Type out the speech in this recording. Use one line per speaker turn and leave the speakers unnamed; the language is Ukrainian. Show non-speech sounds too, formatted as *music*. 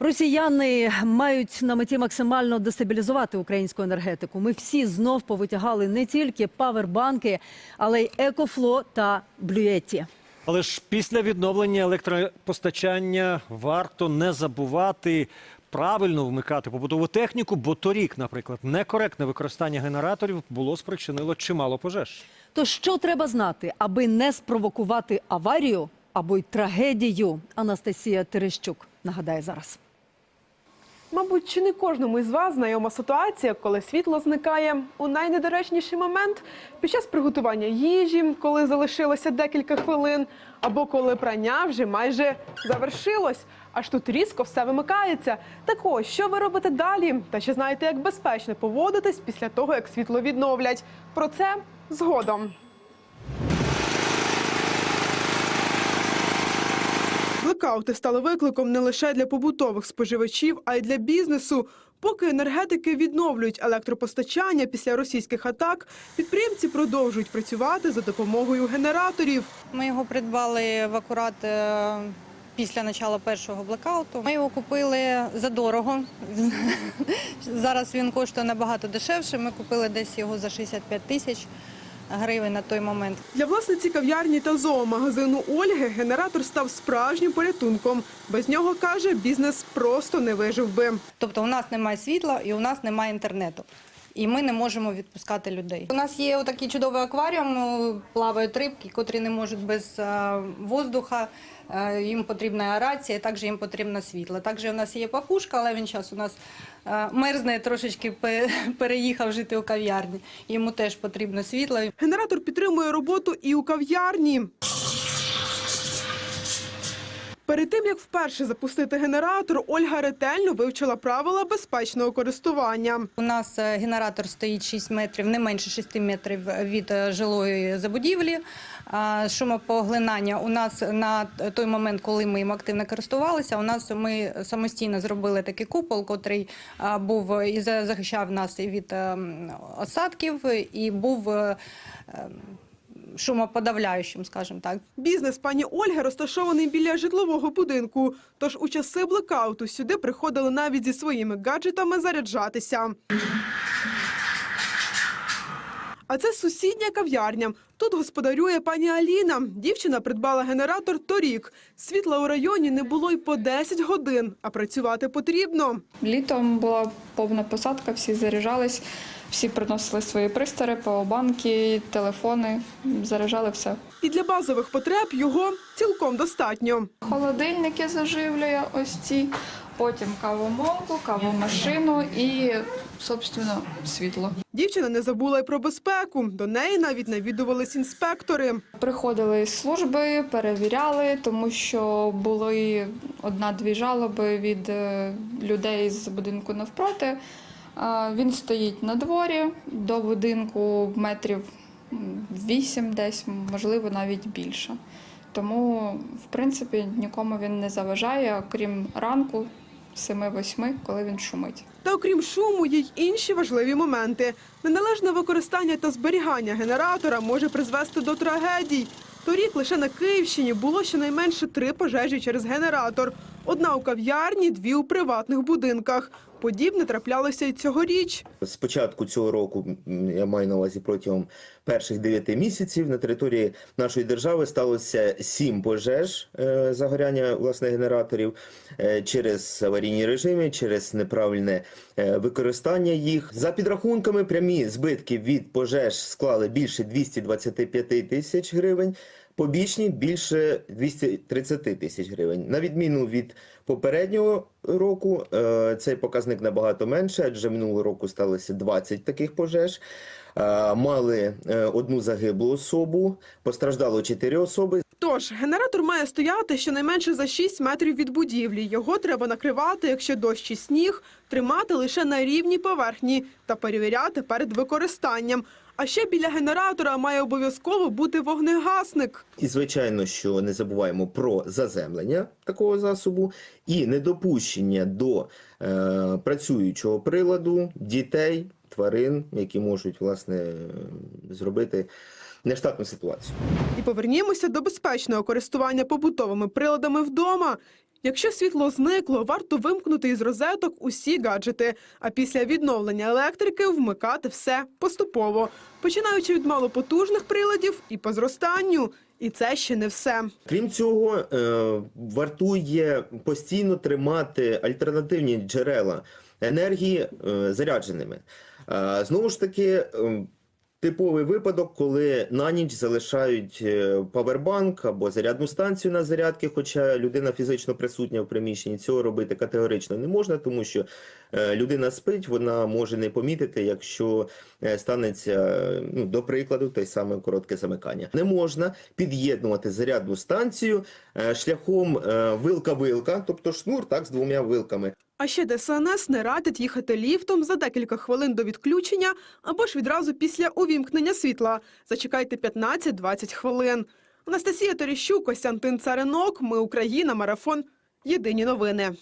Росіяни мають на меті максимально дестабілізувати українську енергетику. Ми всі знов повитягали не тільки павербанки, але й екофло та блюєті.
Але ж після відновлення електропостачання варто не забувати правильно вмикати побутову техніку, бо торік, наприклад, некоректне використання генераторів було спричинило чимало пожеж.
То що треба знати, аби не спровокувати аварію або й трагедію? Анастасія Терещук нагадає зараз.
Мабуть, чи не кожному із вас знайома ситуація, коли світло зникає у найнедоречніший момент під час приготування їжі, коли залишилося декілька хвилин, або коли прання вже майже завершилось. Аж тут різко все вимикається. Так ось, що ви робите далі? Та чи знаєте, як безпечно поводитись після того, як світло відновлять? Про це згодом. Блекаути стали викликом не лише для побутових споживачів, а й для бізнесу. Поки енергетики відновлюють електропостачання після російських атак, підприємці продовжують працювати за допомогою генераторів.
Ми його придбали в акурат е, після початку першого блекауту. Ми його купили за дорого. *laughs* Зараз він коштує набагато дешевше. Ми купили десь його за 65 тисяч гривень на той момент.
Для власниці кав'ярні та зоомагазину Ольги генератор став справжнім порятунком. Без нього каже, бізнес просто не вижив би.
Тобто у нас немає світла і у нас немає інтернету. І ми не можемо відпускати людей. У нас є такий чудовий акваріум, ну, плавають рибки, котрі не можуть без е, воздуха. Е, Їм потрібна аерація, також їм потрібно світло. Також у нас є папушка, але він час у нас е, мерзне, трошечки *laughs* переїхав жити у кав'ярні. Йому теж потрібно світло.
Генератор підтримує роботу і у кав'ярні. Перед тим як вперше запустити генератор, Ольга ретельно вивчила правила безпечного користування.
У нас е, генератор стоїть 6 метрів, не менше 6 метрів від е, жилої забудівлі. Шумопоглинання у нас на той момент, коли ми їм активно користувалися, у нас ми самостійно зробили такий купол, котрий був і за- захищав нас від ем, осадків, і був е, ем, шумоподавляючим, скажімо так.
Бізнес пані Ольги розташований біля житлового будинку. Тож у часи блекауту сюди приходили навіть зі своїми гаджетами заряджатися. А це сусідня кав'ярня. Тут господарює пані Аліна. Дівчина придбала генератор торік. Світла у районі не було й по 10 годин, а працювати потрібно.
Літом була повна посадка, всі заряджались, всі приносили свої пристрої, пауербанки, телефони, заряджали все.
І для базових потреб його цілком достатньо.
Холодильники заживлює ось ці, потім кавомолку, кавомашину і, собственно, світло.
Дівчина не забула й про безпеку. До неї навіть навідувались інспектори.
Приходили з служби, перевіряли, тому що були одна-дві жалоби від е, людей з будинку навпроти. Він стоїть на дворі до будинку метрів вісім, десь, можливо, навіть більше. Тому, в принципі, нікому він не заважає, окрім ранку, 7-8, коли він шумить.
Та окрім шуму, є й інші важливі моменти. Неналежне використання та зберігання генератора може призвести до трагедій. Торік лише на Київщині було щонайменше три пожежі через генератор. Одна у кав'ярні, дві у приватних будинках. Подібне траплялося й цьогоріч.
З початку цього року, я маю на увазі протягом перших 9 місяців, на території нашої держави сталося 7 пожеж е, загоряння власне генераторів е, через аварійні режими, через неправильне е, використання їх. За підрахунками, прямі збитки від пожеж склали більше 225 тисяч гривень. Побічні більше 230 тисяч гривень. На відміну від попереднього року, е, цей показник набагато менше, адже минулого року сталося 20 таких пожеж. Е, Мали е, одну загиблу особу, постраждало 4 особи.
Тож генератор має стояти щонайменше за 6 метрів від будівлі. Його треба накривати, якщо дощ і сніг, тримати лише на рівній поверхні та перевіряти перед використанням. А ще біля генератора має обов'язково бути вогнегасник.
І звичайно, що не забуваємо про заземлення такого засобу і недопущення до е, працюючого приладу дітей, тварин, які можуть власне зробити нештатну ситуацію.
І повернімося до безпечного користування побутовими приладами вдома. Якщо світло зникло, варто вимкнути із розеток усі гаджети, а після відновлення електрики вмикати все поступово, починаючи від малопотужних приладів і по зростанню. І це ще не все.
Крім цього, е, вартує постійно тримати альтернативні джерела енергії е, зарядженими. Е, Знову ж таки, е, типовий випадок, коли на ніч залишають е, павербанк або зарядну станцію на зарядки, хоча людина фізично присутня в приміщенні, цього робити категорично не можна, тому що е, людина спить, вона може не помітити, якщо е, станеться, ну, до прикладу, те саме коротке замикання. Не можна під'єднувати зарядну станцію шляхом вилка-вилка, тобто шнур так з двома вилками.
А ще ДСНС не радить їхати ліфтом за декілька хвилин до відключення або ж відразу після увімкнення світла. Зачекайте 15-20 хвилин. Анастасія Терещук, Костянтин Царинок. Ми Україна. Марафон. Єдині новини.